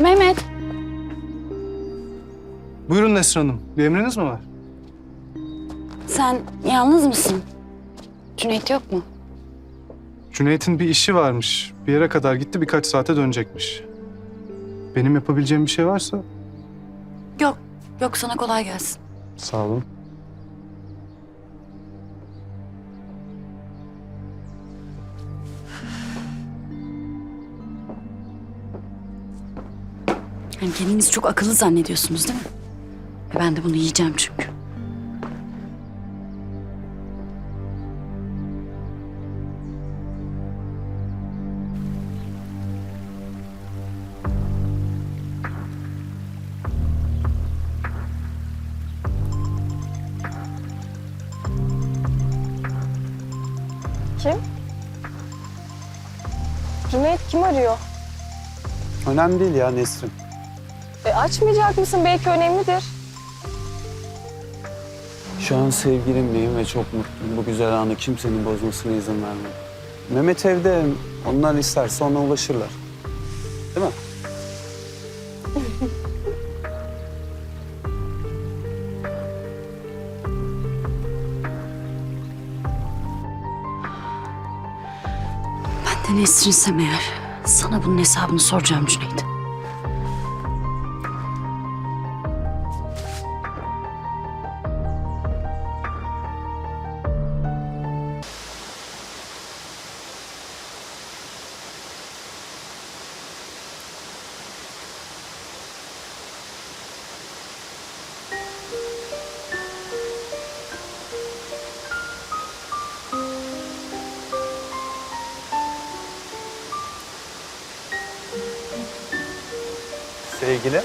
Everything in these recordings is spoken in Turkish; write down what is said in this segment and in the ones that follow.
Mehmet. Buyurun Nesrin Hanım. Bir emriniz mi var? Sen yalnız mısın? Cüneyt yok mu? Cüneyt'in bir işi varmış. Bir yere kadar gitti birkaç saate dönecekmiş. Benim yapabileceğim bir şey varsa Yok. Yok sana kolay gelsin. sağ olun. Yani kendinizi çok akıllı zannediyorsunuz değil mi? E Ben de bunu yiyeceğim çünkü. Kim? Cüneyt kim arıyor? Önemli değil ya Nesrin. E, açmayacak mısın? Belki önemlidir. Şu an sevgilimleyim ve çok mutluyum. Bu güzel anı kimsenin bozmasına izin vermem. Mehmet evde. Onlar isterse ona ulaşırlar. Değil mi? Ben de Nesrin'sem eğer sana bunun hesabını soracağım Cüneyt. Sevgilim.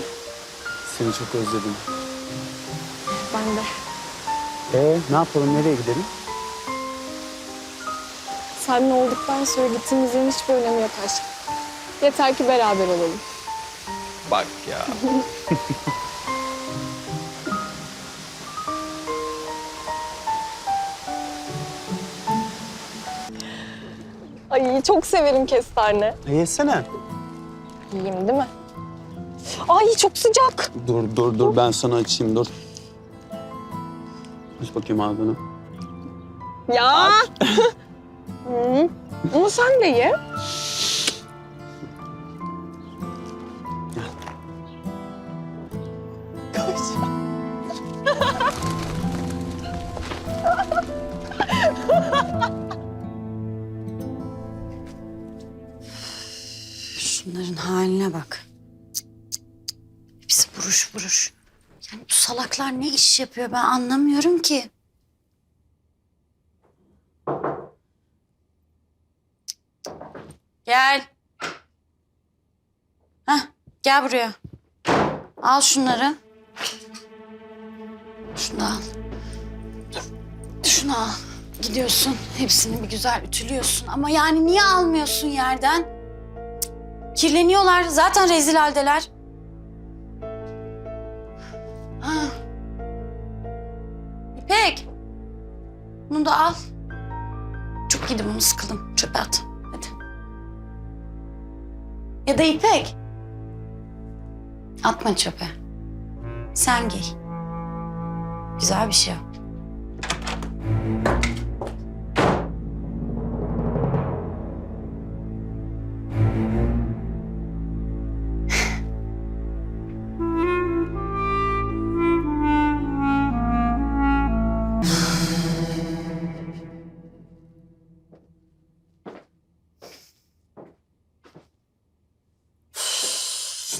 Seni çok özledim. Ben de. Ee, ne yapalım? Nereye gidelim? Seninle olduktan sonra gittiğimizin hiçbir önemi yok aşk. Yeter ki beraber olalım. Bak ya. Ay çok severim kestane. E, yesene. Yiyeyim değil mi? Ay çok sıcak. Dur, dur, dur. Ben sana açayım, dur. Aç bakayım ağzını. Ya. Hı. Ama sen de ye. Şunların haline bak. Buruş. Yani bu salaklar ne iş yapıyor ben anlamıyorum ki. Gel. Hah, gel buraya. Al şunları. Şunu al. Şunu al. Gidiyorsun. Hepsini bir güzel ütülüyorsun. Ama yani niye almıyorsun yerden? Kirleniyorlar. Zaten rezil haldeler. Bunu da al. Çok yedim onu sıkıldım. Çöpe at. Hadi. Ya da İpek. Atma çöpe. Sen giy. Güzel bir şey o.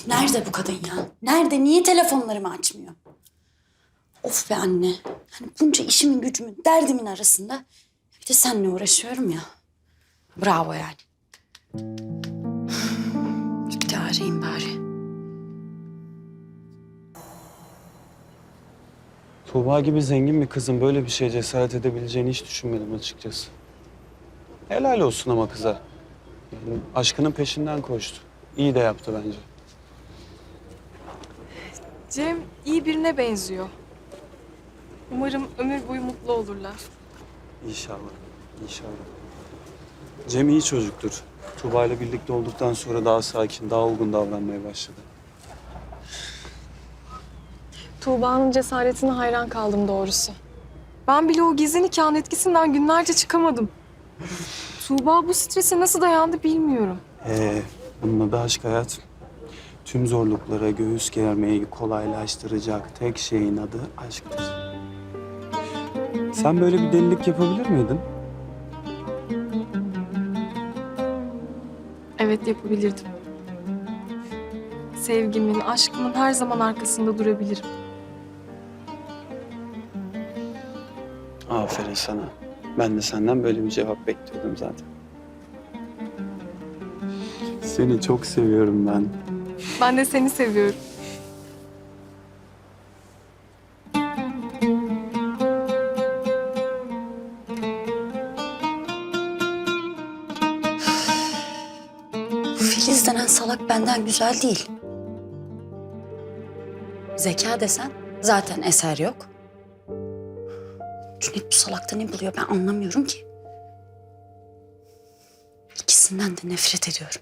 Nerede bu kadın ya? Nerede? Niye telefonlarımı açmıyor? Of be anne. Hani bunca işimin gücümün, derdimin arasında bir de seninle uğraşıyorum ya. Bravo yani. Bir de arayayım bari. Tuğba gibi zengin bir kızın böyle bir şeye cesaret edebileceğini hiç düşünmedim açıkçası. Helal olsun ama kıza. Yani aşkının peşinden koştu. İyi de yaptı bence. Cem iyi birine benziyor. Umarım ömür boyu mutlu olurlar. İnşallah. İnşallah. Cem iyi çocuktur. Tuğba ile birlikte olduktan sonra daha sakin, daha olgun davranmaya başladı. Tuğba'nın cesaretine hayran kaldım doğrusu. Ben bile o gizli nikahın etkisinden günlerce çıkamadım. Tuğba bu strese nasıl dayandı bilmiyorum. Ee, bunun adı aşk hayat. Tüm zorluklara göğüs germeyi kolaylaştıracak tek şeyin adı aşktır. Sen böyle bir delilik yapabilir miydin? Evet yapabilirdim. Sevgimin, aşkımın her zaman arkasında durabilirim. Aferin sana. Ben de senden böyle bir cevap bekliyordum zaten. Seni çok seviyorum ben. Ben de seni seviyorum. Filiz denen salak benden güzel değil. Zeka desen zaten eser yok. Cüneyt bu salakta ne buluyor ben anlamıyorum ki. İkisinden de nefret ediyorum.